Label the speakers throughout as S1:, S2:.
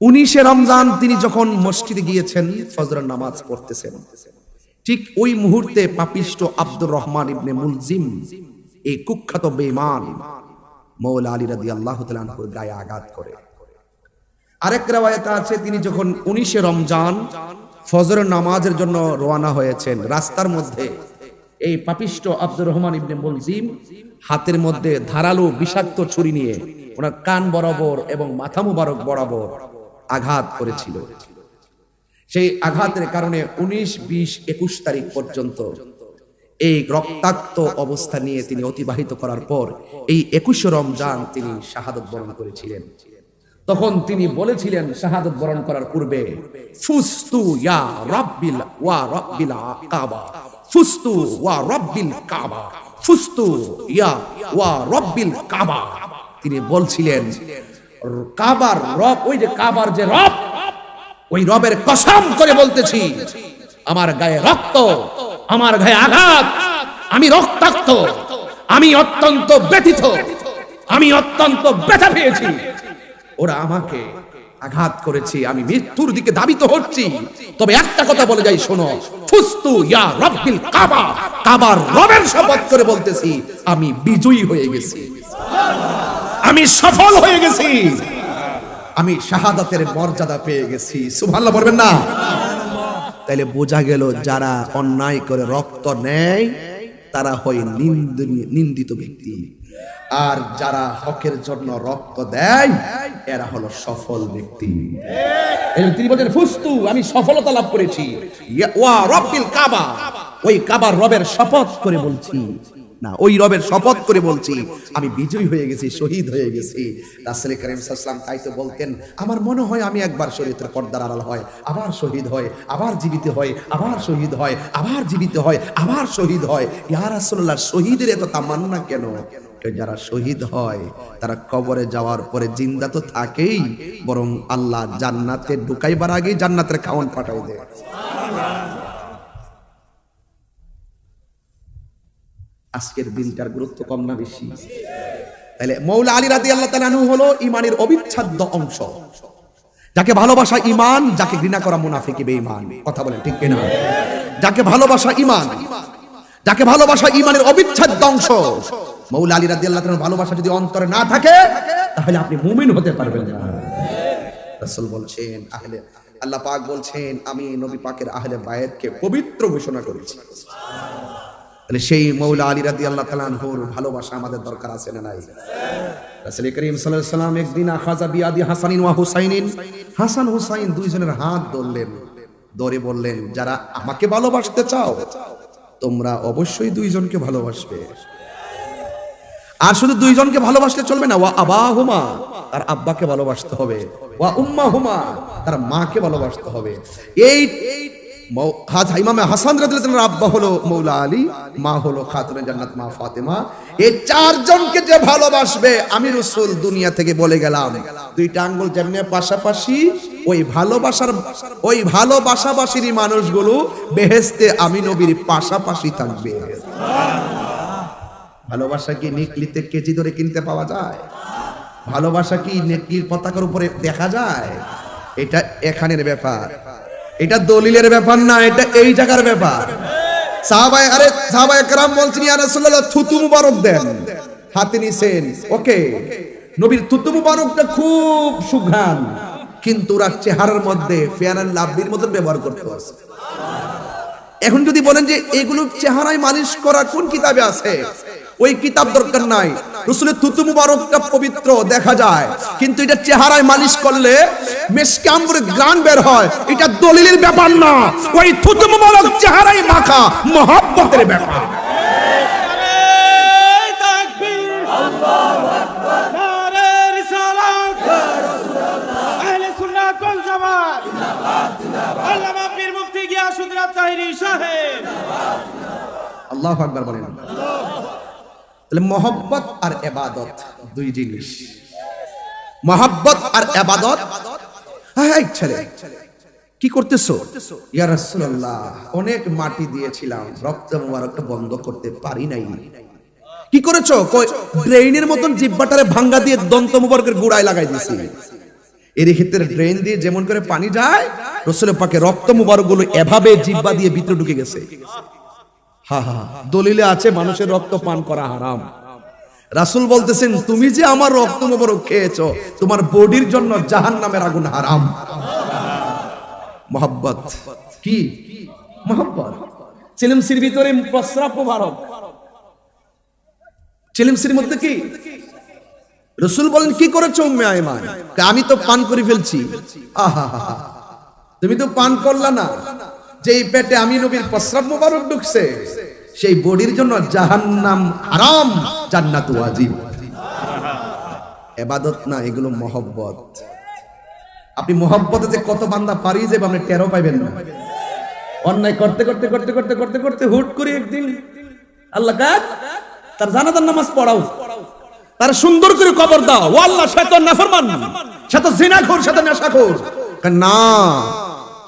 S1: উনিশে রমজান তিনি যখন মসজিদে গিয়েছেন, ফজরের নামাজ পড়তেছেন। ঠিক ওই মুহূর্তে পাপিষ্ট আব্দুর রহমান ইবনে মুলজিম, এই কুখ্যাত বেঈমান মৌলা আলী রাদি আল্লাহ গায়ে আঘাত করে। আরেক রেওয়ায়ত আছে, তিনি যখন উনিশে রমজান ফজরের নামাজের জন্য রওনা হয়েছেন, রাস্তার মধ্যে এই পাপিষ্ট আব্দুর রহমান ইবনে মুলজিম হাতের মধ্যে ধারালো বিষাক্ত ছুরি নিয়ে ওনার কান বরাবর এবং মাথা মুবারক বরাবর আঘাত করেছিল। সেই আঘাতের কারণে উনিশ, বিশ, একুশ তারিখ পর্যন্ত এই রক্তাক্ত অবস্থা নিয়ে তিনি অতিবাহিত করার পর এই একুশে রমজান তিনি শাহাদত বরণ করেছিলেন। তখন তিনি বলেছিলেন শাহাদত বরণ করার পূর্বে, ফুস্তু ইয়া রাব্বিল ওয়া রাব্বিল কাবা ফুস্তু ওয়া রাব্বিল কাবা, ফুস্তু ইয়া ওয়া রাব্বিল কাবা। তিনি বলছিলেন কাবার রব, ওই যে কাবার যে রব, ওই রবের কসম করে বলতেছি, আমার গায়ে রক্ত, আমার গায়ে আঘাত, আমি রক্তাক্ত, আমি অত্যন্ত ব্যথিত, আমি অত্যন্ত ব্যথা পেয়েছি। ওরা আমাকে আঘাত করেছে, আমি মৃত্যুর দিকে দাবিত হচ্ছি। তবে একটা কথা বলে যাই, শোনো, ফুস্তু ইয়া রব্বিল কাবা, কাবার রবের শপথ করে বলতেছি, আমি বিজয়ী হয়ে গেছি। আমি সফল হয়ে গেছি। আমি শাহাদাতের মর্যাদা পেয়ে গেছি। সুবহানাল্লাহ বলবেন না? তাইলে বোঝা গেল যারা অন্যায় করে রক্ত নেয়, তারা হয় নিন্দিত ব্যক্তি। আর যারা হকের জন্য রক্ত দেয়, এরা হলো সফল ব্যক্তি। তিনি বলেন ফুস্তু, আমি সফলতা লাভ করেছি। ওয়া রব্বিল কাবা। ওই কাবার রবের শপথ করে বলছি। না। ওই রবের শপথ করে বলছি, আমি বিজয়ী হয়ে গেছি, শহীদ হয়ে গেছি। রাসেল করিম সাল্লাম তাই তো বলতেন, আমার মনে হয় আমি একবার শরীরের পর্দার আড়াল হয়, আবার শহীদ হয়, আবার জীবিত হয়, আবার শহীদ হয়, আবার জীবিত হয়, আবার শহীদ হয়। ইয়া রাসূলুল্লাহ, শহীদের এত তামান্না কেন? যারা শহীদ হয়, তারা কবরে যাওয়ার পরে জিন্দা তো থাকেই, বরং আল্লাহ জান্নাতে ঢুকাইবার আগেই জান্নাতের খাওয়ান পাঠাই দেয়। আজকের দিনটার গুরুত্ব কম না বেশি? তাহলে মৌলা আলী রাদি আল্লাহ তালানু হলো ইমানের অবিচ্ছেদ্য অংশ। যাকে ভালোবাসা ইমান যাকে ঘৃণা করা মুনাফিকে বেঈমান। কথা বলেন ঠিক কিনা? যাকে ভালোবাসা ইমান যাকে ভালোবাসা ইমানের অবিচ্ছেদ্য অংশ। মৌলা আলী রাদি আল্লাহ ভালোবাসা যদি অন্তরে না থাকে, তাহলে আপনি মুমিন হতে পারবেন না। রাসূল বলছেন, আহলে আল্লাহ পাক বলছেন, আমি নবী পাকের আহলে বায়াতকে পবিত্র ঘোষণা করেছি। তাহলে সেই মৌলা আলী রাদি আল্লাহ তালানহুর ভালোবাসা আমাদের দরকার আছে না নাই? আমাকে ভালোবাসতে চাও, তোমরা অবশ্যই দুইজনকে ভালোবাসবে। আর শুধু দুইজনকে ভালোবাসলে চলবে না, ওয়া আবাহুমা, তার আব্বাকে ভালোবাসতে হবে, ওয়া উম্মা হুমা তার মাকে ভালোবাসতে হবে। এই হলো মৌলা মা হলো মা ফাতেমা। চারজনকে যে ভালোবাসবে দুনিয়া থেকে বলে গেলাম। দুইটা পাশাপাশি, ওই মানুষগুলো বেহেস্তে আমি নবীর পাশাপাশি থাকবে। ভালোবাসা কি নিকলিতে কেজি ধরে কিনতে পাওয়া যায়? ভালোবাসা কি নেকলির পতাকার উপরে দেখা যায়? এটা এখানের ব্যাপার। এটা দলিলের ব্যাপার না এটা এই জায়গার ব্যাপার সাহাবায়ে আরে সাহাবায়ে کرام বলছেন ইয়া রাসূলুল্লাহ থুতু মুবারক দেন হাতে নিছেন ওকে নবীর থুতু মুবারকটা খুব সুঘ্রাণ কিন্তু ওরা চেহারার মধ্যে ফেয়ার অ্যান্ড লাভলির মতন ব্যবহার করতে আছে এখন যদি বলেন যে এগুলো চেহারায় মালিশ করা কোন কিতাবে আছে ওই কিতাব দরকার নাই। রসুলের থুতু মুবারকটা পবিত্র দেখা যায়। কিন্তু এটা চেহারায় মালিশ করলে মেসকাম্বরে গ্রান বের হয়। এটা দলিলের ব্যাপার না। ওই থুতু মুবারক চেহারায় মাখা মহব্বতের ব্যাপার। আল্লাহ আকবার বলেন। তাহলে মহব্বত আর এবাদত, দুই জিনিস। মহব্বত আর এবাদত? ছেলে, কি করতেছো? অনেক মাটি দিয়েছিলাম, রক্ত বন্ধ করতে পারি নাই। কি করেছ? কই, ড্রেইনের মতন জিব্বাটারে ভাঙ্গা দিয়ে দন্ত গুড়ায় লাগাই দিছি। এর ক্ষেত্রে ড্রেন দিয়ে যেমন করে পানি যায়, রসুলের পাকে রক্ত মুবারকগুলো এভাবে জিব্বা দিয়ে ভিতরে ঢুকে গেছে। হা হা। দলিলে আছে মানুষের রক্ত পান করা হারাম। রাসুল বলতেছেন, তুমি যে আমার রক্ত মুবারক খেয়েছো, তোমার বডির জন্য জাহান নামের আগুন হারাম। মোহাব্বত। কি? মোহাব্বত। চিলিমসির ভিতরে প্রস্রাব মুবারক। চিলিমসির মধ্যে কি? রসুল বলেন, কি করেছ উম্মে আয়মান? আমি তো পান করে ফেলছি। আহা। তুমি তো পান করলা না। যে এই পেটে আমি নবীর প্রস্রাব মুবারক ঢুকছে সেই বডির জন্য জাহান্নাম হারাম, জান্নাত ওয়াজিব। এবাদত না, এগুলো মহব্বত। আপনি মহব্বতে যে কত বান্দা পারি যে আপনি টেরো পাইবেন না। অন্যায় করতে করতে করতে করতে করতে করতে হুট করে একদিন আল্লাহ কাক, তার জানাজার নামাজ পড়াও। তার সুন্দর করে কবর দাও। ও আল্লাহ, সে তো নাফরমান। সে তো জিনাখোর, সে তো নেশাখোর। না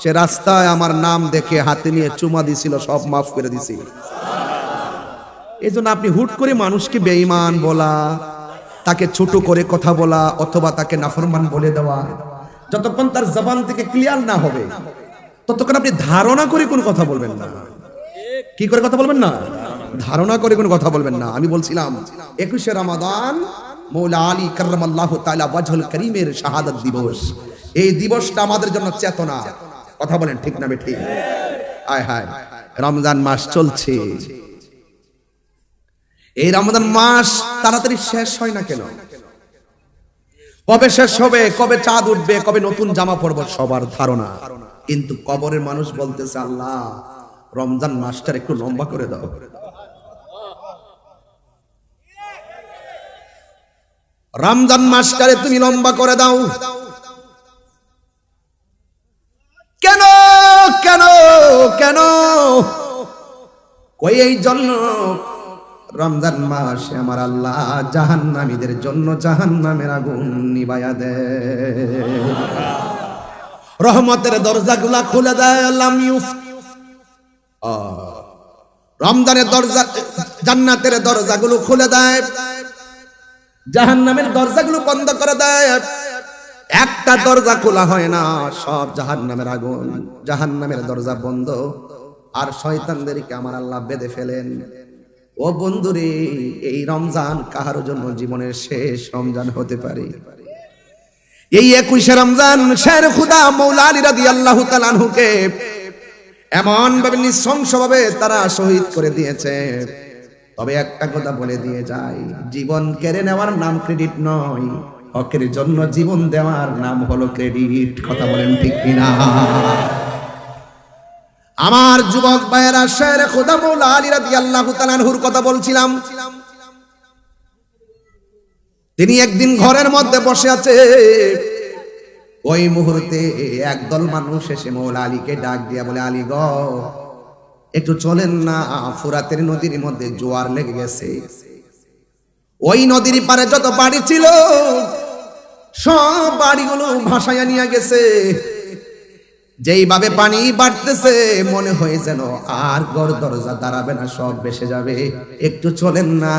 S1: সে রাস্তায় আমার নাম দেখে হাতে নিয়ে চুমা দিছিল, সব মাফ করে দিছি। এই জন্য আপনি হুট করে মানুষকে বেঈমান বলা, তাকে ছোট করে কথা বলা, অথবা তাকে নাফরমান বলে দেওয়া, যতক্ষণ তার জবান থেকে ক্লিয়ার না হবে, ততক্ষণ আপনি ধারণা করে কোনো কথা বলবেন না। কি করে কথা বলবেন না? ধারণা করে কোনো কথা বলবেন না। আমি বলছিলাম, একুশে রমাদান মৌলা আলী কার্লাহ তালা ওয়াজহুল করিমের শাহাদত দিবস। এই দিবসটা আমাদের জন্য চেতনা। কথা বলেন, ঠিক না ঠিক আয় হায়, রমজান মাস চলছে। এই রমজান মাস তাড়াতাড়ি শেষ হয় না কেন? কবে শেষ হবে, কবে চাঁদ উঠবে, কবে নতুন জামা পরবো, সবার ধারণা। কিন্তু কবরের মানুষ বলতেছে, আল্লাহ, রমজান মাসটার একটু লম্বা করে দাও। রমজান মাসটারে তুমি লম্বা করে দাও কেন কেন কেন? ওই এই জন্য রমজান মাসে আমার আল্লাহ জাহান্নামীদের জন্য জাহান্নামের আগুন নিবায়া দেয়। রহমতের দরজাগুলা খুলে দেয় আহ, রমজানের দরজা জান্নাতের দরজাগুলো খুলে দেয়। জাহান্নামের দরজাগুলো বন্ধ করে দেয়। একটা দরজা খোলা হয় না, সব জাহান্নামের আগুন, জাহান্নামের দরজা বন্ধ। আর শয়তানদেরকে আমার আল্লাহ বেঁধে ফেলেন। ও বন্ধুরে, এই রমজান কাহার জন্য জীবনের শেষ রমজান হতে পারে? এই একুশে রমজান শের খুদা মৌলা আলী রাদি আল্লাহ তালানহুকে এমন ভাবে নৃশংস ভাবে তারা শহীদ করে দিয়েছে। তবে একটা কথা বলে দিয়ে যাই জীবন কেড়ে নেওয়ার নাম ক্রেডিট নয়। হকের জন্য জীবন দেওয়ার নাম হলো ক্রেডিট, কথা বলেন ঠিক কিনা? আমার যুবক ভাইয়েরা, শের খোদা মৌলা আলী রাদি আল্লাহ তালানহুর কথা বলছিলাম। তিনি একদিন ঘরের মধ্যে বসে আছে। ওই মুহূর্তে একদল মানুষ এসে মৌলা আলীকে ডাক দিয়া বলে, আলী গ, একটু চলেন না, ফুরাতের নদীর মধ্যে জোয়ার লেগে গেছে। ওই নদীর পারে যত বাড়ি ছিল, সব বাড়িগুলো ভাসাইয়া নিয়ে গেছে। যেইভাবে পানি বাড়তেছে, মনে হয় যেন আর গড় দরজা দাঁড়াবে না, সব বেসে যাবে। একটু চলেন না,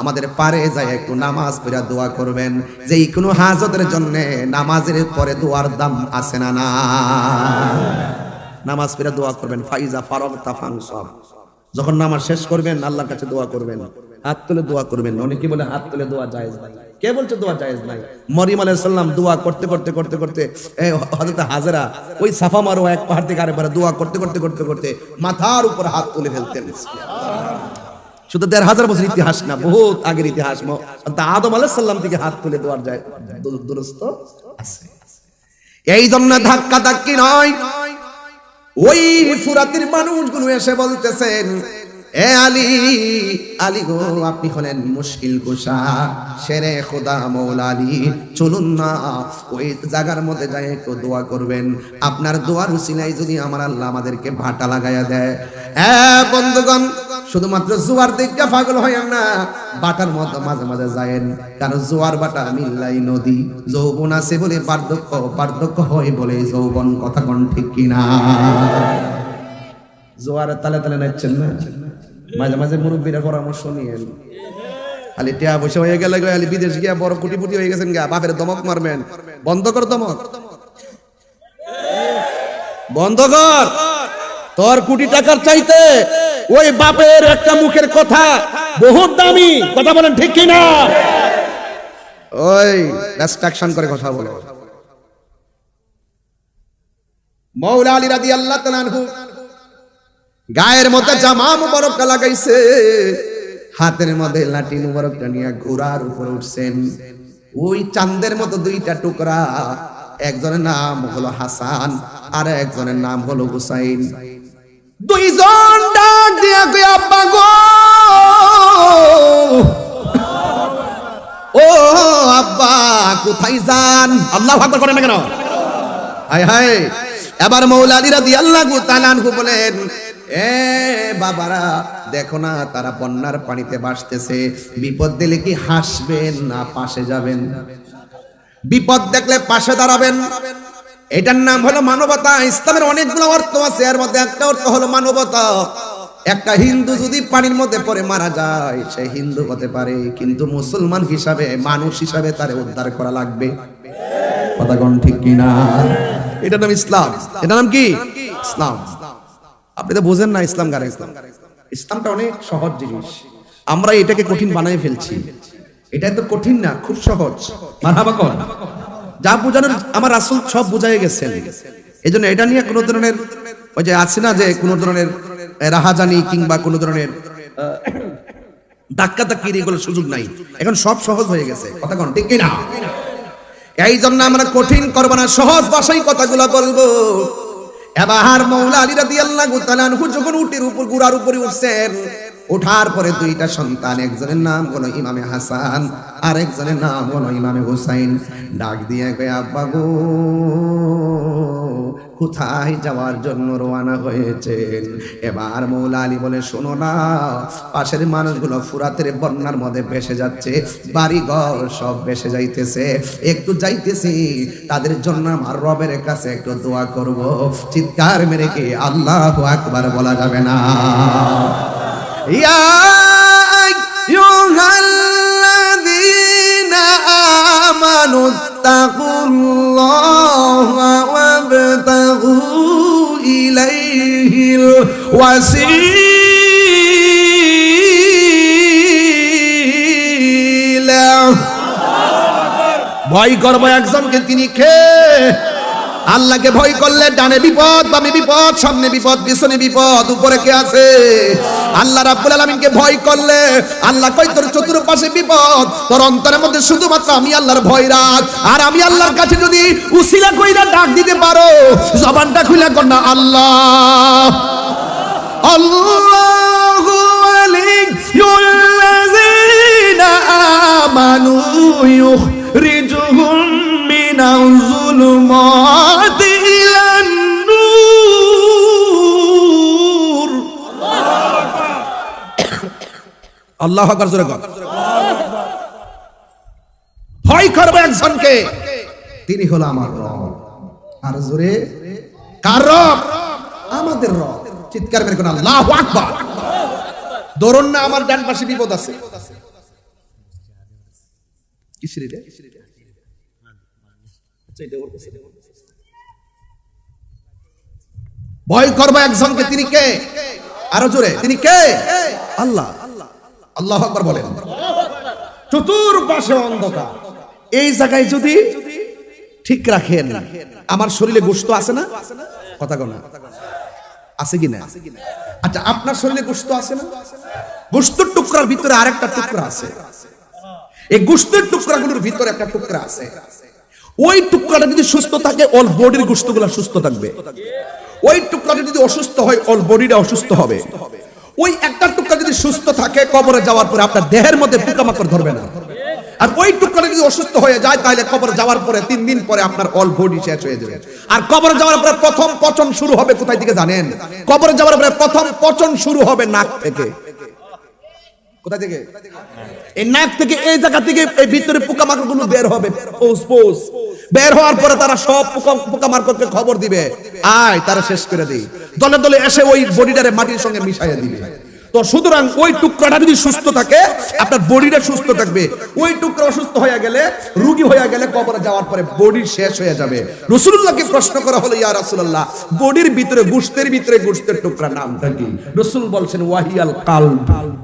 S1: আমাদের পারে যায় একটু নামাজ পড়া দোয়া করবেন। যে কোনো হাজতের জন্য নামাজের পরে দোয়ার দাম আছে না না। নামাজ পড়া দোয়া করবেন, ফাইজা ফারক তাফাং সব। যখন নামাজ শেষ করবেন, আল্লাহর কাছে দোয়া করবেন। হাত তুলে দোয়া করবেন। অনেকে বলে হাত তুলে দোয়া জায়েজ নাই। কে বলছে দোয়া জায়েজ নাই? মরিম আলাইহিস সালাম দোয়া করতে করতে করতে করতে হযরত হাজরা ওই সাফা মারোয়া এক পাহাড় থেকে আরেকবার দোয়া করতে করতে করতে করতে মাথার উপর হাত তুলে ফেলতেন। শুধু দেড় হাজার বছর ইতিহাস না, বহুত আগের ইতিহাস আদম আলাইহিস সালাম থেকে হাত তুলে দোয়ার যায় দুরস্ত আছে। এই জন্য ধাক্কা ধাক্কি নয়। ওই ফুরাতির মানুষগুলো এসে বলতেছেন এ আলী আলী গো, আপনি হলেন মুশকিল কুশা শেরে খোদা আলী। চলুন না, ওই জায়গার মধ্যে যাই, একটু দোয়া করবেন। আপনার দোয়ার উসিলাই যদি আমার আল্লাহ আমাদেরকে ভাটা লাগাইয়া দেয়। হ্যাঁ বন্ধুগণ, শুধুমাত্র জোয়ার দিকটা পাগল হয় না বাটার মতো মাঝে মাঝে যায়েন। কারণ জোয়ার বাটা মিল্লাই নদী। যৌবন আছে বলে বার্ধক্য বার্ধক্য হয় বলে যৌবন, কথা কোন ঠিক কিনা? জোয়ারের তালে তালে নাচছেন না? মাঝে মাঝে মুরব্বীরা পরামর্শ নিয়েন। আলি টিয়া বসে হয়ে গেলে আলি বিদেশ গিয়া বড় কোটিপতি হয়ে গেছেন গা, বাপের দমক মারবেন। বন্ধ কর দমক। বন্ধ কর। তোর কোটি টাকার চাইতে ওই বাপের একটা মুখের কথা বহুত দামি, কথা বলেন ঠিক কি না ওই রেস্ট্রাকশন করে কথা বলো। মৌলা আলী রাদি আল্লাহ তালানহু গায়ের মধ্যে জামা মুবারকটা লাগাইছে। হাতের মধ্যে লাঠি মুবারকটা নিয়ে ঘোড়ার উপর উঠছেন। ওই চাঁদের মতো দুইটা টুকরা একজনের নাম হলো হাসান আর একজনের নাম হলো হুসাইন। দুইজন ডাক দিয়া কই আব্বা গো! ও আব্বা কোথায় যান? আল্লাহ আকবার করেন না কেন? হায় হায়। এবার মৌলা আলী রাদিয়াল্লাহু তাআলা আনহু বলেন এ বাবারা, দেখো না, তারা বন্যার পানিতে বাসতেছে বিপদ দিলে কি হাসবেন না পাশে যাবেন? বিপদ দেখলে পাশে দাঁড়াবেন। এটার নাম হলো মানবতা। ইসলামের অনেকগুলো অর্থ আছে, এর মধ্যে একটা অর্থ হলো মানবতা। একটা হিন্দু যদি পানির মধ্যে পড়ে মারা যায়, সে হিন্দু হতে পারে, কিন্তু মুসলমান হিসাবে, মানুষ হিসাবে তারে উদ্ধার করা লাগবে। কথা কোন ঠিক কিনা? এটার নাম ইসলাম। এটার নাম কি? ইসলাম। আপনি তো বোঝেন না ইসলাম গারে ইসলাম ইসলামটা অনেক সহজ জিনিস। আমরা এটাকে কঠিন বানাই ফেলছি। এটা তো কঠিন না, খুব সহজ। মারহাবা যা বোঝানোর, আমার রাসূল সব বুঝাই গেছেন। এই জন্য এটা নিয়ে কোনো ধরনের, ওই যে আছে না যে কোনো ধরনের রাহাজানি কিংবা কোনো ধরনের ধাক্কা ধাক্কির এগুলো সুযোগ নাই। এখন সব সহজ হয়ে গেছে। কথা কোন, ঠিক কিনা? এই জন্য আমরা কঠিন করব না, সহজ ভাষায় কথাগুলো বলব। এবার মৌলা আলী রাদি আল্লাহ যখন উটের উপর গুড়ার উপরে উঠছেন, ওঠার পরে দুইটা সন্তান, একজনের নাম হলো ইমামে হাসান, আর একজনের নাম হলো ইমামে হুসাইন। ডাক দিয়ে গে আব্বা গো। কোথায় যাওয়ার জন্য রওনা হয়েছেন? এবার মৌলা আলী বলে, শোনো না, পাশের মানুষগুলো ফুরাতের বন্যার মধ্যে ভেসে যাচ্ছে বাড়ি ঘর সব ভেসে যাইতেছে। একটু যাইতেছি, তাদের জন্য আমার রবের কাছে একটু দোয়া করব। চিৎকার মেরে কি আল্লাহ আকবার বলা যাবে না? ইয়া তাকুল্লাহা ওয়াবতাগু ইলাইহিল ভয় করব একজনকে তিনি কে? আল্লাহকে ভয় করলে ডানে বিপদ, বামে বিপদ, সামনে বিপদ, পিছনে বিপদ, উপরে কে আছে? আল্লাহ রাব্বুল আলামিনকে ভয় করলে আল্লাহ কই তোর চতুর্পাশে বিপদ, তোর অন্তরের মধ্যে শুধুমাত্র আমি আল্লাহর ভয় রাখ আর আমি আল্লাহর কাছে যদি উসিলা কইরা ডাক দিতে পারো, জবানটা খুলে কর না, আল্লাহ। আল্লাহু ওয়ালিয়ুল্লাযীনা আমানু ইউখরিজুহুম মিনাল নূর। আল্লাহু আকবার, জোরে ভয় করবে একজনকে। তিনি হলো আমার রব। আর জোরে, কার রব? আমাদের রব। চিৎকার মেরে আল্লাহু আকবার। ধরুন না আমার ডান পাশে বিপদ আছে। কিসের এটা? ভয় করব একজনকে, তিনি কে? আরও জোরে, তিনি কে? আল্লাহ। আল্লাহ বলেন। অন্ধকার। এই জায়গায় যদি ঠিক রাখেন, আমার শরীরে গোস্ত আছে না? কথা কনা আছে কি না? আচ্ছা আপনার শরীরে গোস্ত আছে না? গোস্তর টুকরার ভিতরে আরেকটা টুকরা আছে। এই গোস্তের টুকরাগুলোর ভিতরে একটা টুকরা আছে। ওই টুকরাটা যদি সুস্থ থাকে অল বডির গোস্তগুলো সুস্থ থাকবে। ওই টুকরাটা যদি অসুস্থ হয় অল বডিটা অসুস্থ হবে। ওই একটা টুকরা যদি সুস্থ থাকে, কবরে যাওয়ার পরে আপনার দেহের মধ্যে পোকামাকড় ধরবে না। আর ওই টুকরাটা যদি অসুস্থ হয়ে যায়, তাহলে কবরে যাওয়ার পরে তিন দিন পরে আপনার অল বডি শেষ হয়ে যাবে। আর কবরে যাওয়ার পরে প্রথম পচন শুরু হবে কোথায় থেকে জানেন? কবরে যাওয়ার পরে প্রথম পচন শুরু হবে নাক থেকে। কোথা থেকে? এই নাক থেকে, এই জায়গা থেকে এই ভিতরে পোকামাকড়গুলো বের হবে। বের হওয়ার পরে তারা সব পোকা পোকামাকড়কে খবর দিবে। আয়, তারা শেষ করে দিই। দলে দলে এসে ওই বডিটারে মাটির সঙ্গে মিশাইয়া দিবে। তো সুতরাং ওই টুকরাটা যদি সুস্থ থাকে, আপনার বডিটা সুস্থ থাকবে। ওই টুকরা অসুস্থ হয়ে গেলে, রুগী হয়ে গেলে কবরে যাওয়ার পরে বডি শেষ হয়ে যাবে। রসুল্লাহকে প্রশ্ন করা হলো, ইয়া রাসূলুল্লাহ, বডির ভিতরে গুস্তের ভিতরে গুস্তের টুকরা নামটা কি? রসুল বলছেন, ওয়াহিয়াল কালব।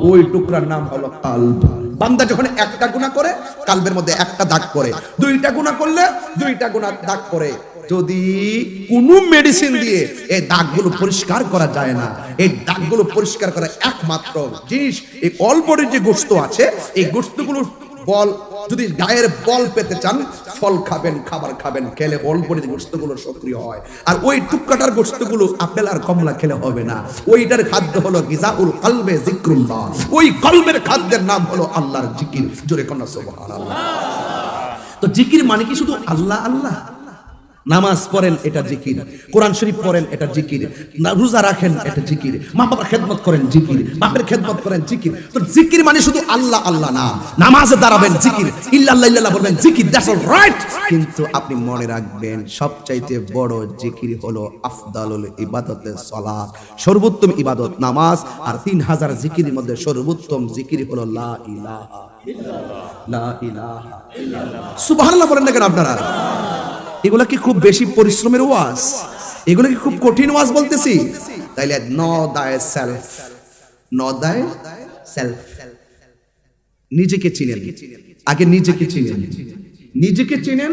S1: ওই টুকরার নাম হলো কালব। বান্দা যখন একটা গুণা করে, কালবের মধ্যে একটা দাগ পড়ে। দুইটা গুণা করলে দুইটা গুণা দাগ পড়ে। যদি কোনো মেডিসিন দিয়ে এই দাগগুলো পরিষ্কার করা যায় না, এই দাগগুলো পরিষ্কার করা একমাত্র জিনিস, এই অল্পের যে গোস্ত আছে, এই গোস্তগুলো বল, যদি গায়ের বল পেতে চান, ফল খাবেন, খাবার খাবেন, খেলে অল্পের যে গোস্তগুলো সক্রিয় হয়। আর ওই টুকরাটার গোস্তগুলো আপেল আর কমলা খেলে হবে না। ওইটার খাদ্য হলো গিজাউল কলবে জিক্রুল্লাহ। ওই কলবের খাদ্যের নাম হলো আল্লাহর জিকির। জোরে কন্যা সুবহানাল্লাহ। তো জিকির মানে কি শুধু আল্লাহ আল্লাহ? নামাজ পড়েন এটা জিকির, কোরআন শরীফ পড়েন এটা জিকির রোজা রাখেন এটা জিকির, মা বাবার খেদমত করেন জিকির, বাপের খেদমত করেন জিকির। তো জিকির মানে শুধু আল্লাহ আল্লাহ না, নামাজে দাঁড়াবেন জিকির, ইল্লাল্লাহ ইল্লাল্লাহ বলবেন জিকির, দ্যাটস অল রাইট। কিন্তু আপনি মনে রাখবেন, সবচাইতে বড় জিকির হলো আফদালুল ইবাদতের সালাত, সর্বোত্তম ইবাদত নামাজ, আর তিন হাজার জিকিরের মধ্যে সর্বোত্তম জিকির হলো লা ইলাহা ইল্লাল্লাহ, লা ইলাহা ইল্লাল্লাহ। সুবহানাল্লাহ বলেন না কেন আপনারা? এগুলা কি খুব বেশি পরিশ্রমের ওয়াজ এগুলো কি খুব কঠিন ওয়াজ বলতেছি। তাইলে ন দায় সেলফ ন দায় সেলফ নিজেকে চিনেন, আগে নিজেকে চিনেন। নিজেকে চিনেন,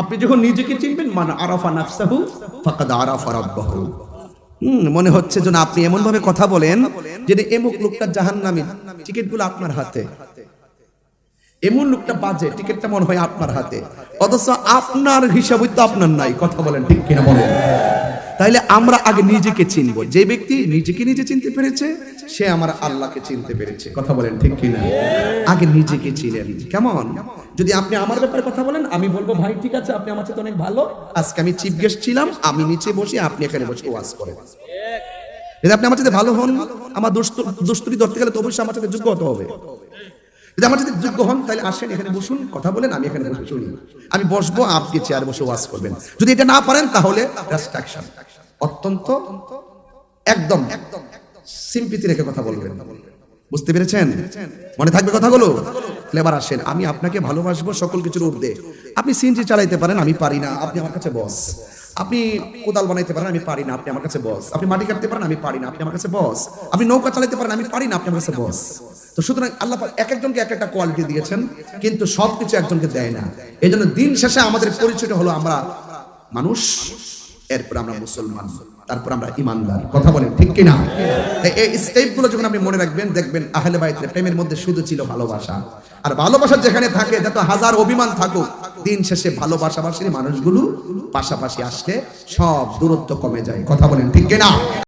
S1: আপনি যখন নিজেকে চিনবেন মানে আরাফা নাফসাহু ফাকাদ আরাফা রাব্বাহু। মনে হচ্ছে যেন আপনি এমন ভাবে কথা বলেন যে এমুক লোকটা জাহান্নামী, টিকিটগুলো আপনার হাতে। এমন লোকটা বাজে, টিকিটটা মনে হয় আপনার হাতে। অথচ আপনার হিসাবই তো আপনার নাই, কথা বলেন ঠিক কিনা বলেন। তাইলে আমরা আগে নিজেকে চিনব। যে ব্যক্তি নিজেকে নিজে চিনতে পেরেছে, সে আমার আল্লাহকে চিনতে পেরেছে, কথা বলেন ঠিক কিনা। আগে নিজেকে চিনেন, কেমন? যদি আপনি আমার ব্যাপারে কথা বলেন, আমি বলব, ভাই, ঠিক আছে, আপনি আমার সাথে অনেক ভালো। আজকে আমি চিফ গেস্ট ছিলাম, আমি নিচে বসে, আপনি এখানে বসে ওয়াজ করেন। যদি আপনি আমার সাথে ভালো হন, আমার দোস্তুরি ধরতে গেলে তো অবশ্যই আমার সাথে যোগ্য হতে হবে। যদি আমার যদি যোগ্য হন, তাহলে আসেন এখানে বসুন, কথা বলেন, আমি এখানে শুনি আমি বসবো, আপনি চেয়ার বসে ওয়াজ করবেন। যদি এটা না পারেন, তাহলে অত্যন্ত, একদম একদম সিম্পিতি রেখে কথা বলবেন। বুঝতে পেরেছেন? মনে থাকবে কথাগুলো? তাহলে এবার আসেন। আমি আপনাকে ভালোবাসবো সকল কিছুর ঊর্ধ্বে। আপনি সিএনজি চালাইতে পারেন, আমি পারি না। আপনি আমার কাছে বস আপনি কোদাল বানাইতে পারেন, আমি পারি না, আপনি আমার কাছে বস। আপনি মাটি কাটতে পারেন, আমি পারি না, আপনি আমার কাছে বস। আপনি নৌকা চালাতে পারেন, আমি পারি না, আপনি আমার কাছে বস। তো সুতরাং আল্লাহ এক একজনকে এক একটা কোয়ালিটি দিয়েছেন, কিন্তু সবকিছু একজনকে দেয় না। এই জন্য দিন শেষে আমাদের পরিচয়টা হলো আমরা মানুষ, এরপর আমরা মুসলমান। তারপর আমরা ইমানদার। কথা বলেন, ঠিক কিনা? এই স্টেপগুলো যখন আপনি মনে রাখবেন, দেখবেন আহলে বাইতের প্রেমের মধ্যে শুধু ছিল ভালোবাসা। আর ভালোবাসা যেখানে থাকে, যত হাজার অভিমান থাকুক, দিন শেষে ভালোবাসাবাসীর মানুষগুলো পাশাপাশি আসলে সব দূরত্ব কমে যায়। কথা বলেন, ঠিক কিনা?